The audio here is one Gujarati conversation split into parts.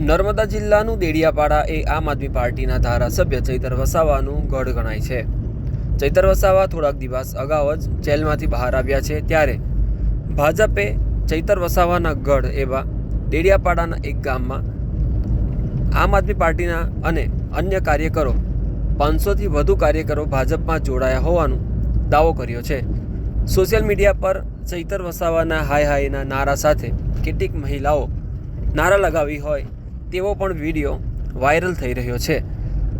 નર્મદા જિલ્લાનું દેડિયાપાડા એ આમ આદમી પાર્ટીના ધારાસભ્ય ચૈતર વસાવાનું ગઢ ગણાય છે. ચૈતર વસાવા થોડાક દિવસ અગાઉ જ જેલમાંથી બહાર આવ્યા છે ત્યારે ભાજપે ચૈતર વસાવાના ગઢ એવા દેડિયાપાડાના એક ગામમાં આમ આદમી પાર્ટીના અને અન્ય કાર્યકરો પાંચસોથી વધુ કાર્યકરો ભાજપમાં જોડાયા હોવાનું દાવો કર્યો છે. સોશિયલ મીડિયા પર ચૈતર વસાવાના હાય હાયના નારા સાથે કેટલીક મહિલાઓ નારા લગાવી હોય તેવો પણ વીડિયો વાયરલ થઈ રહ્યો છે.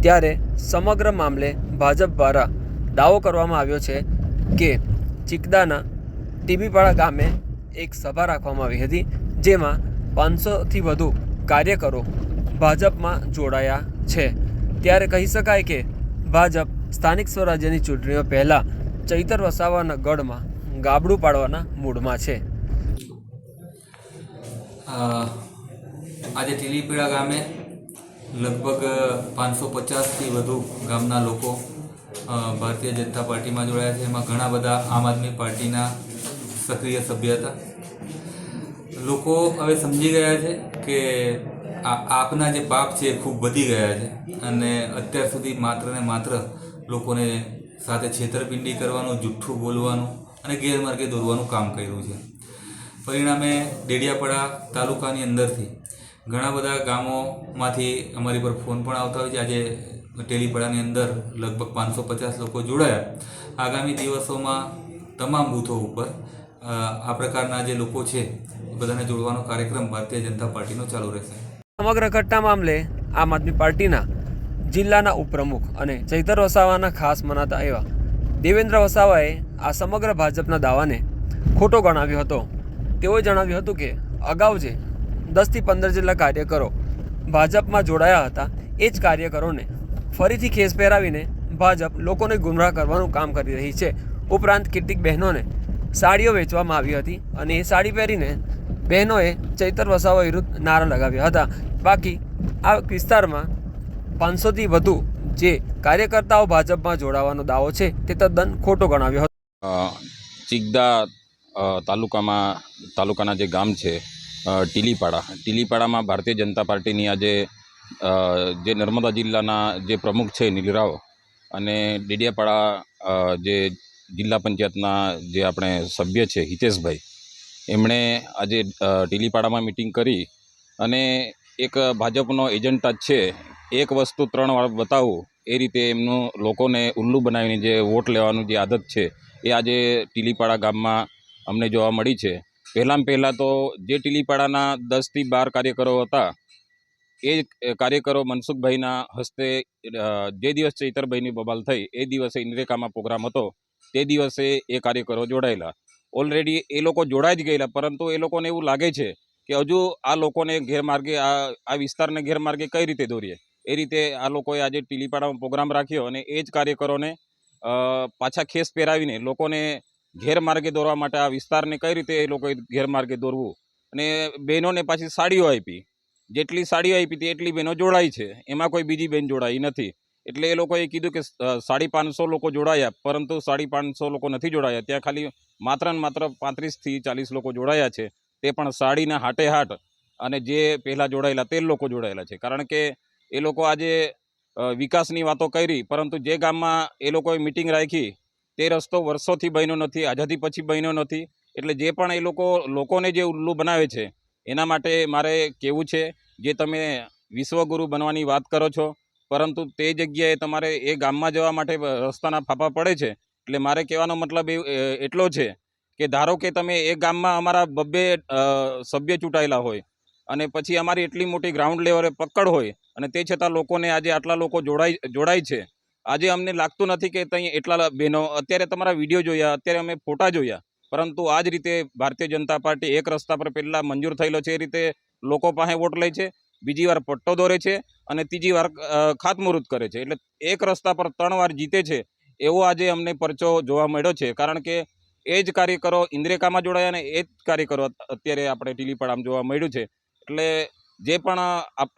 ત્યારે સમગ્ર મામલે ભાજપ દ્વારા દાવો કરવામાં આવ્યો છે કે ચિકદાના ટીબીપાડા ગામે એક સભા રાખવામાં આવી હતી, જેમાં પાંચસોથી વધુ કાર્યકરો ભાજપમાં જોડાયા છે. ત્યારે કહી શકાય કે ભાજપ સ્થાનિક સ્વરાજ્યની ચૂંટણીઓ પહેલાં ચૈતર વસાવાના ગઢમાં ગાબડું પાડવાના મૂડમાં છે. આજે ટીલીપીડા ગામે લગભગ પાંચસો પચાસથી વધુ ગામના લોકો ભારતીય જનતા પાર્ટીમાં જોડાયા છે. એમાં ઘણા બધા આમ આદમી પાર્ટીના સક્રિય સભ્ય હતા. લોકો હવે સમજી ગયા છે કે આ આપના જે પાપ છે એ ખૂબ વધી ગયા છે અને અત્યાર સુધી માત્ર ને માત્ર લોકોને સાથે છેતરપિંડી કરવાનું, જુઠ્ઠું બોલવાનું અને ગેરમાર્ગે દોરવાનું કામ કર્યું છે. પરિણામે ડેડિયાપાડા તાલુકાની અંદરથી ઘણા બધા ગામોમાંથી અમારી પર ફોન પણ આવતા હોય છે. આજે ટેલીપડાની અંદર લગભગ પાંચસો પચાસ લોકો જોડાયા. આગામી દિવસોમાં તમામ બૂથો ઉપર આ પ્રકારના જે લોકો છે, બધાને જોડવાનો કાર્યક્રમ ભારતીય જનતા પાર્ટીનો ચાલુ રહેશે. સમગ્ર ઘટના મામલે આમ આદમી પાર્ટીના જિલ્લાના ઉપપ્રમુખ અને ચૈતર વસાવાના ખાસ મનાતા એવા દેવેન્દ્ર વસાવાએ આ સમગ્ર ભાજપના દાવાને ખોટો ગણાવ્યો હતો. તેઓએ જણાવ્યું હતું કે, અગાઉ જે દસથી પંદર જેટલા કાર્યકરો ભાજપમાં જોડાયા હતા, એ જ કાર્યકરોને ફરીથી ખેસ પહેરાવીને ભાજપ લોકોને ગુમરાહ કરવાનું કામ કરી રહી છે. ઉપરાંત કેટલીક બહેનોને સાડીઓ વેચવામાં આવી હતી અને એ સાડી પહેરીને બહેનોએ ચૈતર વસાવા વિરુદ્ધ નારા લગાવ્યા હતા. બાકી આ વિસ્તારમાં પાંચસોથી વધુ જે કાર્યકર્તાઓ ભાજપમાં જોડાવાનો દાવો છે, તે તદ્દન ખોટો ગણાવ્યો હતો. ચિગદા તાલુકામાં, તાલુકાના જે ગામ છે ટીલીપાડા. ટીલીપાડામાં ભારતીય જનતા પાર્ટીની આજે જે નર્મદા જિલ્લાના જે પ્રમુખ છે નીલરાવ અને ડેડિયાપાડા જે જિલ્લા પંચાયતના જે આપણે સભ્ય છે હિતેશભાઈ, એમણે આજે ટીલીપાડામાં મિટિંગ કરી અને એક ભાજપનો એજન્ટા જ છે. એક વસ્તુ ત્રણ વાર બતાવવું એ રીતે એમનું લોકોને ઉલ્લુ બનાવીને જે વોટ લેવાનું જે આદત છે, એ આજે ટીલીપાડા ગામમાં અમને જોવા મળી છે. પહેલાં પહેલાં તો જે ટીલીપાડાના દસથી બાર કાર્યકરો હતા, એ કાર્યકરો મનસુખભાઈના હસ્તે જે દિવસ ચૈતરભાઈની બબાલ થઈ, એ દિવસે ઇન્દ્રેકામાં પ્રોગ્રામ હતો, તે દિવસે એ કાર્યકરો જોડાયેલા. ઓલરેડી એ લોકો જોડાઈ જ ગયેલા, પરંતુ એ લોકોને એવું લાગે છે કે હજુ આ લોકોને ગેરમાર્ગે, આ આ વિસ્તારને ગેરમાર્ગે કઈ રીતે દોરીએ? એ રીતે આ લોકોએ આજે ટીલીપાડામાં પ્રોગ્રામ રાખ્યો અને એ જ કાર્યકરોને પાછા ખેસ પહેરાવીને લોકોને ગેરમાર્ગે દોરવા માટે આ વિસ્તારને કઈ રીતે એ લોકોએ ગેરમાર્ગે દોરવું? અને બહેનોને પાછી સાડીઓ આપી. જેટલી સાડીઓ આપી હતી, એટલી બહેનો જોડાઈ છે. એમાં કોઈ બીજી બહેન જોડાઈ નથી. એટલે એ લોકોએ કીધું કે સાડી પાંચસો લોકો જોડાયા, પરંતુ સાડી પાંચસો લોકો નથી જોડાયા. ત્યાં ખાલી માત્ર ને માત્ર પાંત્રીસથી ચાલીસ લોકો જોડાયા છે. તે પણ સાડીના હાટે હાટ અને જે પહેલાં જોડાયેલા તે લોકો જોડાયેલા છે. કારણ કે એ લોકો આજે વિકાસની વાતો કરી, પરંતુ જે ગામમાં એ લોકોએ મિટિંગ રાખી તે રસ્તો વર્ષોથી બન્યો નથી, આઝાદી પછી બન્યો નથી. એટલે જે પણ એ લોકો, લોકોને જે ઉલ્લુ બનાવે છે, એના માટે મારે કહેવું છે, જે તમે વિશ્વગુરુ બનવાની વાત કરો છો, પરંતુ તે જગ્યાએ તમારે એ ગામમાં જવા માટે રસ્તાના ફાફા પડે છે. એટલે મારે કહેવાનો મતલબ એટલો છે કે ધારો કે તમે એ ગામમાં અમારા બબ્બે સભ્ય ચૂંટાયેલા હોય, અને પછી અમારી એટલી મોટી ગ્રાઉન્ડ લેવલે પકડ હોય, અને તે છતાં લોકોને આજે આટલા લોકો જોડાઈ, જોડાય છે આજે અમને લાગતું નથી કે ત્યાં એટલા બહેનો અત્યારે તમારા વીડિયો જોયા, અત્યારે અમે ફોટા જોયા, પરંતુ આ જ રીતે ભારતીય જનતા પાર્ટી એક રસ્તા પર પહેલાં મંજૂર થયેલો છે એ રીતે લોકો પાસે વોટ લે છે, બીજી વાર પટ્ટો દોરે છે અને ત્રીજી વાર ખાતમુહૂર્ત કરે છે. એટલે એક રસ્તા પર ત્રણ વાર જીતે છે, એવો આજે અમને પરચો જોવા મળ્યો છે. કારણ કે એ જ કાર્યકરો ઇન્દ્રેકામાં જોડાયા અને એ જ કાર્યકરો અત્યારે આપણે ટીલીપાડામાં જોવા મળ્યું છે. એટલે જે પણ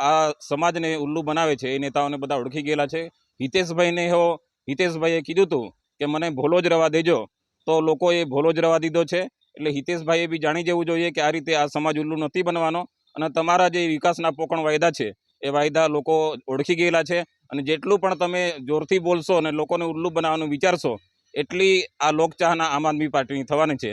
આ સમાજને ઉલ્લુ બનાવે છે, એ નેતાઓને બધા ઓળખી ગયેલા છે. હિતેશભાઈને એવો હિતેશભાઈએ કીધું હતું કે મને ભોલો જ રવા દેજો. તો લોકોએ ભોલો જ રવા દીધો છે. એટલે હિતેશભાઈએ બી જાણી જવું જોઈએ કે આ રીતે આ સમાજ ઉલ્લુ નથી બનવાનો. અને તમારા જે વિકાસના પોકણ વાયદા છે, એ વાયદા લોકો ઓળખી ગયેલા છે. અને જેટલું પણ તમે જોરથી બોલશો અને લોકોને ઉલ્લુ બનાવવાનું વિચારશો, એટલી આ લોકચાહના આમ આદમી પાર્ટીની થવાની છે.